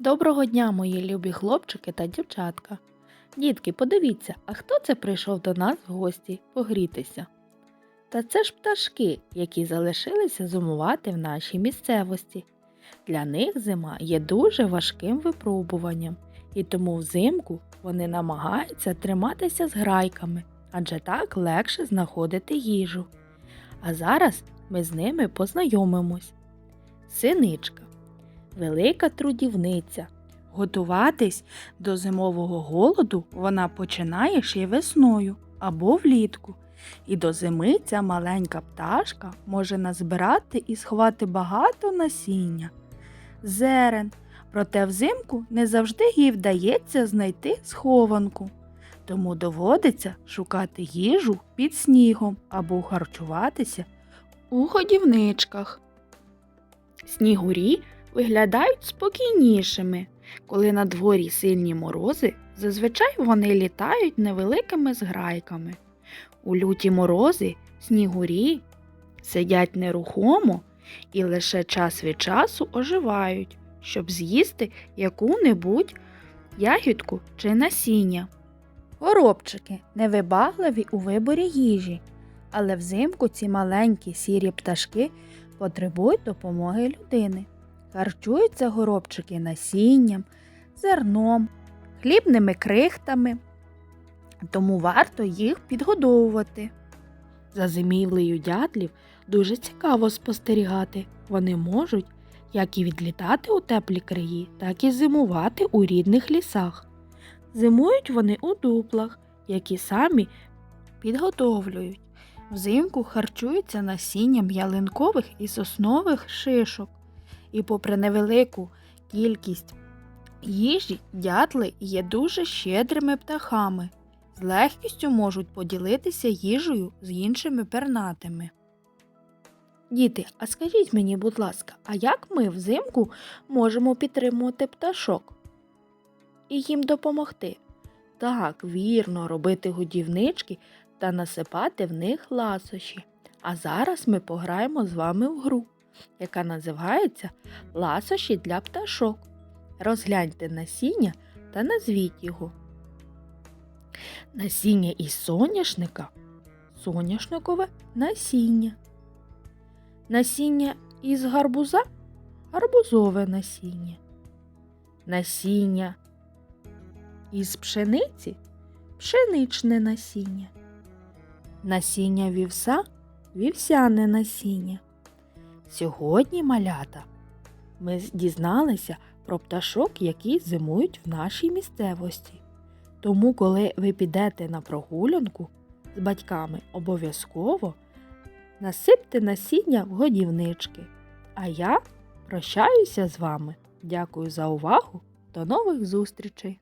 Доброго дня, мої любі хлопчики та дівчатка. Дітки, подивіться, а хто це прийшов до нас в гості погрітися? Та це ж пташки, які залишилися зимувати в нашій місцевості. Для них зима є дуже важким випробуванням, і тому взимку вони намагаються триматися з грайками, адже так легше знаходити їжу. А зараз ми з ними познайомимось. Синичка велика трудівниця. Готуватись до зимового голоду вона починає ще весною або влітку. І до зими ця маленька пташка може назбирати і сховати багато насіння, зерен, проте взимку не завжди їй вдається знайти схованку. Тому доводиться шукати їжу під снігом або харчуватися у годівничках. Снігурі виглядають спокійнішими. Коли на дворі сильні морози, зазвичай вони літають невеликими зграйками. У люті морози снігурі сидять нерухомо і лише час від часу оживають, щоб з'їсти яку-небудь ягідку чи насіння. Горобчики невибагливі у виборі їжі, але взимку ці маленькі сірі пташки потребують допомоги людини. Харчуються горобчики насінням, зерном, хлібними крихтами, тому варто їх підгодовувати. За зимівлею дятлів дуже цікаво спостерігати. Вони можуть як і відлітати у теплі краї, так і зимувати у рідних лісах. Зимують вони у дуплах, які самі підготовлюють. Взимку харчуються насінням ялинкових і соснових шишок. І попри невелику кількість їжі, дятли є дуже щедрими птахами, з легкістю можуть поділитися їжею з іншими пернатими. Діти, а скажіть мені, будь ласка, а як ми взимку можемо підтримувати пташок і їм допомогти? Так, вірно, робити годівнички та насипати в них ласощі. А зараз ми пограємо з вами в гру яка називається Ласощі для пташок. Розгляньте насіння та назвіть його. Насіння із соняшника соняшникове насіння. Насіння із гарбуза гарбузове насіння. Насіння із пшениці пшеничне насіння. Насіння вівса вівсяне насіння. Сьогодні, малята, ми дізналися про пташок, які зимують в нашій місцевості. Тому, коли ви підете на прогулянку з батьками, обов'язково насипте насіння в годівнички. А я прощаюся з вами. Дякую за увагу. До нових зустрічей!